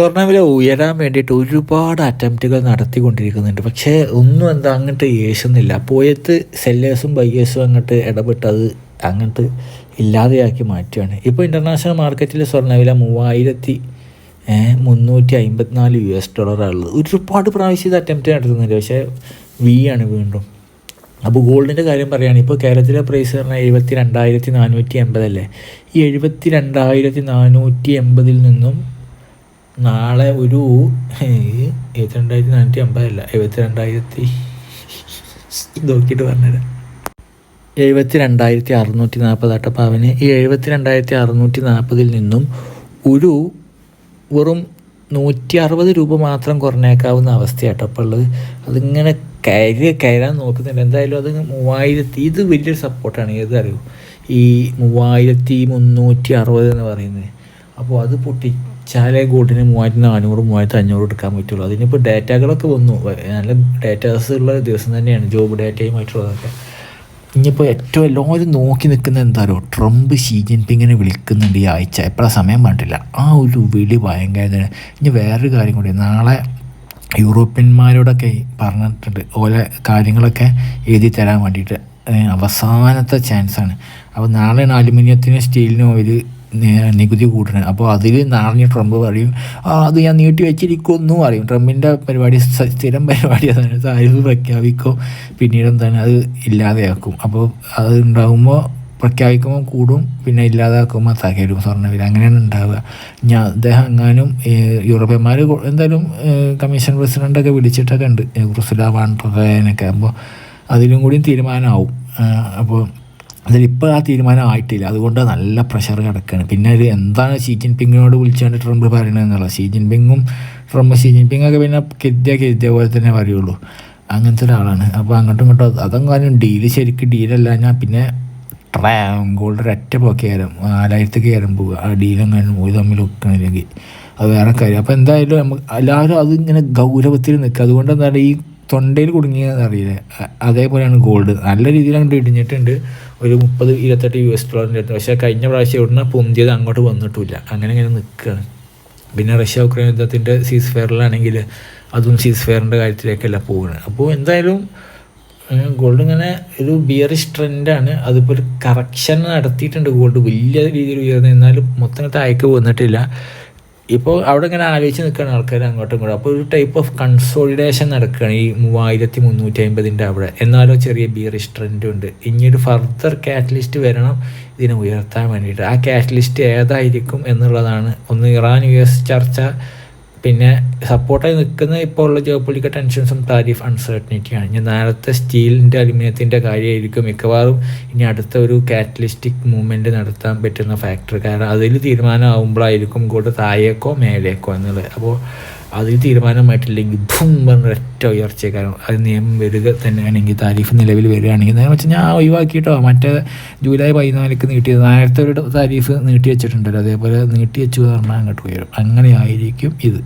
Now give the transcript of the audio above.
സ്വർണവില ഉയരാൻ വേണ്ടിയിട്ട് ഒരുപാട് അറ്റംപ്റ്റുകൾ നടത്തിക്കൊണ്ടിരിക്കുന്നുണ്ട്. പക്ഷേ ഒന്നും എന്താ അങ്ങോട്ട് യേശുന്നില്ല പോയത്ത് സെല്ലേഴ്സും ബയ്യേഴ്സും അങ്ങോട്ട് ഇടപെട്ട് അത് അങ്ങോട്ട് ഇല്ലാതെയാക്കി മാറ്റുകയാണ്. ഇപ്പോൾ ഇന്റർനാഷണൽ മാർക്കറ്റിൽ സ്വർണവില മൂവായിരത്തി മുന്നൂറ്റി അമ്പത്തിനാല് യു എസ് ഡോളറാണുള്ളത് ഒരുപാട് പ്രാവശ്യം ഇത് അറ്റംപ്റ്റ് നടത്തുന്നുണ്ട്. പക്ഷേ വി ആണ് വീണ്ടും. അപ്പോൾ ഗോൾഡിന്റെ കാര്യം പറയുകയാണെങ്കിൽ ഇപ്പോൾ കേരളത്തിലെ പ്രൈസ് പറഞ്ഞാൽ എഴുപത്തി രണ്ടായിരത്തി നാനൂറ്റി എൺപതല്ലേ ഈ എഴുപത്തി രണ്ടായിരത്തി നാനൂറ്റി എൺപതിൽ നിന്നും നാളെ ഒരു എഴുപത്തി രണ്ടായിരത്തി നാനൂറ്റി അമ്പതല്ല എഴുപത്തി രണ്ടായിരത്തി നോക്കിയിട്ട് പറഞ്ഞുതരാം എഴുപത്തി രണ്ടായിരത്തി അറുന്നൂറ്റി നാൽപ്പത് പാവന്. ഈ എഴുപത്തി രണ്ടായിരത്തി അറുന്നൂറ്റി നാൽപ്പതിൽ നിന്നും ഒരു വെറും നൂറ്റി അറുപത് രൂപ മാത്രം കുറഞ്ഞേക്കാവുന്ന അവസ്ഥയാട്ടോ അപ്പോൾ ഉള്ളത്. അതിങ്ങനെ കയറി കയറാൻ നോക്കുന്നുണ്ട്. എന്തായാലും അത് മൂവായിരത്തി ഇത് വലിയൊരു സപ്പോർട്ടാണ് ഏത് അറിയൂ ഈ മൂവായിരത്തി മുന്നൂറ്റി അറുപത് എന്ന് പറയുന്നത്. അപ്പോൾ അത് പൊട്ടിച്ചാലേ ഗോൾഡിന് മൂവായിരത്തി നാനൂറ് മൂവായിരത്തി അഞ്ഞൂറ് എടുക്കാൻ പറ്റുള്ളൂ. അതിനിപ്പോൾ ഡാറ്റകളൊക്കെ വന്നു. നല്ല ഡാറ്റാസ് ഉള്ള ദിവസം തന്നെയാണ് ജോബ് ഡേറ്റയുമായിട്ടുള്ളതൊക്കെ. ഇനിയിപ്പോൾ ഏറ്റവും എല്ലാവരും നോക്കി നിൽക്കുന്ന എന്താണോ ട്രംപ് ഷീ ജിൻപിങ്ങിനെ വിളിക്കുന്നുണ്ട് ഈ ആഴ്ച. എപ്പോഴാണ് സമയം കണ്ടില്ല ആ ഒരു വിളി ഭയങ്കര ഇനി വേറൊരു കാര്യം കൂടി നാളെ യൂറോപ്യന്മാരോടൊക്കെ പറഞ്ഞിട്ടുണ്ട്. ഓരോ കാര്യങ്ങളൊക്കെ എഴുതി തരാൻ വേണ്ടിയിട്ട്. അവസാനത്തെ ചാൻസാണ് അപ്പോൾ നാളെയാണ് അലുമിനിയത്തിനും സ്റ്റീലിനും ഒരു നികുതി കൂട്ടണം അപ്പോൾ അതിൽ നാളെ ട്രംപ് പറയും അത് ഞാൻ നീട്ടി വെച്ചിരിക്കുമെന്നും പറയും. ട്രംപിന്റെ പരിപാടി സ്ഥിരം പരിപാടി അതാണ്. സാരിഫ് പ്രഖ്യാപിക്കും. പിന്നീട് എന്താണ് അത് ഇല്ലാതെയാക്കും. അപ്പോൾ അത് ഉണ്ടാകുമ്പോൾ പ്രഖ്യാപിക്കുമ്പോൾ കൂടും പിന്നെ ഇല്ലാതാക്കുമ്പോൾ തകരും സ്വർണവില. അങ്ങനെയാണ് ഉണ്ടാവുക. ഞാൻ അദ്ദേഹം എങ്ങാനും യൂറോപ്യന്മാർ എന്തായാലും കമ്മീഷൻ പ്രസിഡന്റൊക്കെ വിളിച്ചിട്ടൊക്കെ ഉണ്ട്. ക്രിസ്തുല വാൻ പ്രകാരനൊക്കെ അപ്പോൾ അതിലും കൂടിയും തീരുമാനമാവും. അപ്പോൾ അതിലിപ്പോൾ ആ തീരുമാനം ആയിട്ടില്ല. അതുകൊണ്ട് നല്ല പ്രഷർ കിടക്കുകയാണ് പിന്നെ ഒരു എന്താണ് ഷീ ജിൻ പിങ്ങിനോട് വിളിച്ചാണ് ട്രംപ് പറയണത് എന്നുള്ളത്. ഷീ ജിൻപിങ്ങും ട്രംപ് ഷീ ജിൻ പിങ്ങൊക്കെ പിന്നെ കെദ്യ കെദ്യ പോലെ തന്നെ പറയുള്ളൂ. അങ്ങനത്തെ ഒരാളാണ്. അപ്പോൾ അങ്ങോട്ടും ഇങ്ങോട്ടും അതെങ്ങാനും ഡീൽ ശരിക്കും ഡീലല്ല ഞാൻ പിന്നെ ഗോൾഡ് ഒരൊറ്റ പോക്കി കയറും. നാലായിരത്തി കയറും പോകുക ആ ഡീലെങ്ങാനും ഒരു തമ്മിൽ വെക്കണില്ലെങ്കിൽ അത് വേറെ കാര്യം. അപ്പോൾ എന്തായാലും നമുക്ക് എല്ലാവരും അതിങ്ങനെ ഗൗരവത്തിൽ നിൽക്കുക. അതുകൊണ്ട് എന്താണ് ഈ തൊണ്ടയിൽ കുടുങ്ങിയെന്ന് അറിയില്ല? അതേപോലെയാണ് ഗോൾഡ് നല്ല രീതിയിൽ അങ്ങോട്ട് ഇടിഞ്ഞിട്ടുണ്ട്. ഒരു മുപ്പത് ഇരുപത്തെട്ട് യു എസ് ഡോളറിന്റെ അടുത്ത്. പക്ഷേ കഴിഞ്ഞ പ്രാവശ്യം എവിടുന്ന പൊന്തിയത് അങ്ങോട്ട് വന്നിട്ടില്ല അങ്ങനെ ഇങ്ങനെ നിൽക്കുകയാണ്. പിന്നെ റഷ്യ ഉക്രൈൻ യുദ്ധത്തിന്റെ സീസ് ഫെയറിലാണെങ്കിൽ അതും സീസ് ഫെയറിന്റെ കാര്യത്തിലേക്കല്ല പോകുന്നത് അപ്പോൾ എന്തായാലും ഗോൾഡ് ഇങ്ങനെ ഒരു ബിയറിഷ് ട്രെൻഡാണ് അതിപ്പോൾ ഒരു കറക്ഷൻ നടത്തിയിട്ടുണ്ട് ഗോൾഡ് വലിയ രീതിയിൽ ഉയർന്നു. എന്നാലും മൊത്തം താഴേക്ക് വന്നിട്ടില്ല. ഇപ്പോൾ അവിടെ ഇങ്ങനെ ആലോചിച്ച് നിൽക്കുകയാണ് ആൾക്കാർ അങ്ങോട്ടും ഇങ്ങോട്ടും. അപ്പോൾ ഒരു ടൈപ്പ് ഓഫ് കൺസോളിഡേഷൻ നടക്കുകയാണ് ഈ മൂവായിരത്തി മുന്നൂറ്റി അമ്പതിന്റെ അവിടെ. എന്നാലോ ചെറിയ ബിയറിഷ് ട്രെൻഡും ഉണ്ട്. ഇനിയൊരു ഫർദർ കാറ്റലിസ്റ്റ് വരണം ഇതിനെ ഉയർത്താൻ വേണ്ടിയിട്ട്. ആ കാറ്റലിസ്റ്റ് ഏതായിരിക്കും എന്നുള്ളതാണ് ഒന്ന് ഇറാൻ യു എസ് ചർച്ച പിന്നെ സപ്പോർട്ടായി നിൽക്കുന്ന ഇപ്പോൾ ഉള്ള ജിയോ പൊളിറ്റിക്കൽ ടെൻഷൻസും താരിഫ് അൺസർട്ടനിറ്റിയാണ് ഇനി നേരത്തെ സ്റ്റീലിന്റെ അലുമിനിയത്തിന്റെ കാര്യമായിരിക്കും മിക്കവാറും ഇനി അടുത്ത ഒരു കാറ്റലിസ്റ്റിക് മൂവ്മെന്റ് നടത്താൻ പറ്റുന്ന ഫാക്ടർ കാരണം അതിൽ തീരുമാനമാകുമ്പോഴായിരിക്കും കൂടെ താഴേക്കോ മേലേക്കോ എന്നുള്ളത്. അപ്പോൾ അതിൽ തീരുമാനമായിട്ടില്ലെങ്കിൽ ഭൂം പറഞ്ഞ ഒറ്റ ഉയർച്ചക്കാരും അത് നിയമം വരിക തന്നെയാണെങ്കിൽ താരീഫ് നിലവിൽ വരികയാണെങ്കിൽ നേരെ വെച്ചാൽ ഞാൻ ഒഴിവാക്കിയിട്ടോ. മറ്റേ ജൂലൈ പതിനാലിക്ക് നീട്ടിയത് നേരത്തെ ഒരു താരീഫ് നീട്ടി വെച്ചിട്ടുണ്ടല്ലോ അതേപോലെ നീട്ടി വെച്ചു പറഞ്ഞാൽ അങ്ങോട്ട് ഉയരും. അങ്ങനെയായിരിക്കും ഇത്.